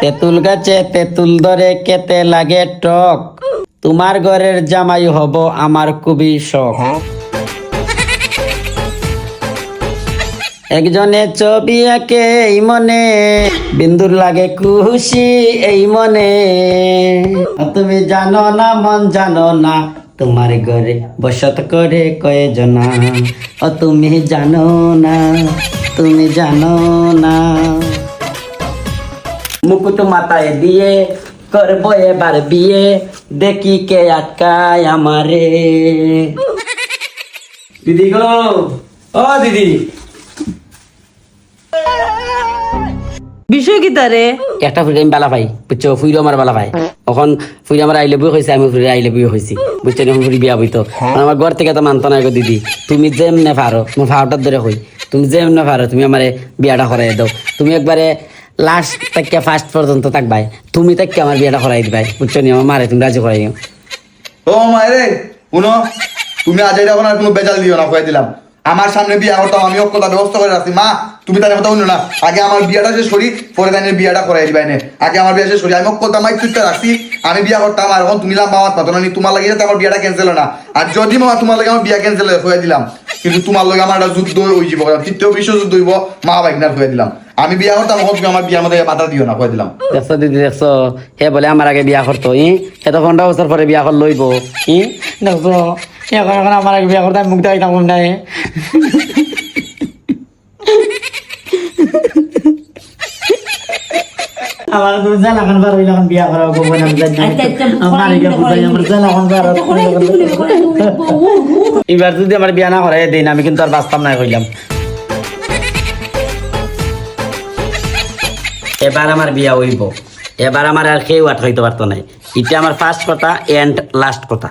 তেঁতুল গাছে তেঁতুল ধরে কেতে লাগে টক। তোমার ঘরের জামাই হব আমার খুবই শখ। একজনে ছবি আঁকে এই মনে বিন্দুর লাগে খুশি এই মনে। তুমি জানো না মন জানো না তোমার ঘরে বসত করে জনা ও তুমি জানো না, তুমি জানো না। মুকুট মাথায় দিয়ে করব এবার বিয়ে, দেখি কে আটকায় আমারে। দিদি গো, ও দিদি বিষয় কি তারে? একটা ফুল আমি বালা পাই বুঝছ? ফুইল আমার বালা পাই। এখন ফুইল আমার আইলে বই হয়েছে আমি ফুল আইলে বই হয়েছি বুঝছ? এখন বিয়া বইতো আমার ঘর থেকে তো মানতো না গো দিদি। তুমি যেমনে পারো তোমার ফাওটার ধরে হই তুমি যেমনে পারো তুমি আমারে বিয়াটা করাই দাও। তুমি একবারে লাস্ট থেকে ফার্স্ট পর্যন্ত থাকবাই। তুমি থেকে আমার বিয়াটা করাই দিবাই। বুঝছ নি? আমার মারে তুমি রাজি করাই দিও ও মায়েরে শুনো তুমি আজ এটা আর কোনো বেজাল দিও না কয়ে দিলাম। আমার সামনে বিয়া করতাম আমি অক্ষতা ব্যবস্থা করে রাখছি। মা তুমি তার কথা শুনো না। আগে আমার বিয়াটা শেষ করি পরে তাই বিয়াটা করাই দিবাই নে আগে আমার বিয়া শেষ করি। আমি অক্ষতা মাই তুইটা রাখছি। আমি বিয়া করতাম আর এখন তুমি আমার পাতো না তোমার লাগে আমার বিয়াটা ক্যান্সেল না। আর যদি মামা তোমার লাগে আমার বিয়া ক্যান্সেল হয়ে দিলাম। কিন্তু তোমার লগে আমার একটা যুদ্ধ হয়ে যাব তৃতীয় বিশ্ব যুদ্ধ হইব মা বাইক না হয়ে দিলাম। আমি বিয়া করতাম এখন তুমি আমার বিয়ার মধ্যে বাধা দিও না হয়ে দিলাম। দেখছ দিদি দেখছ? হে বলে আমার আগে বিয়া করতো ই? এত ঘণ্টা বছর পরে বিয়া কর লইব ই? দেখছ? এখন এখন আমার আগে বিয়া করতে আমি মুখ দেখাইতাম নাই আমার বার হইল এখন বিয়া করা আমার আমার এখন বার এবার যদি আমার বিয়া না করাই দিন আমি কিন্তু আর বাঁচতাম না কইলাম। এবার আমার বিয়া হইব। এবার আমার আর কেউ আটকাইতে পারতো নাই। এটা আমার ফার্স্ট কথা এন্ড লাস্ট কথা।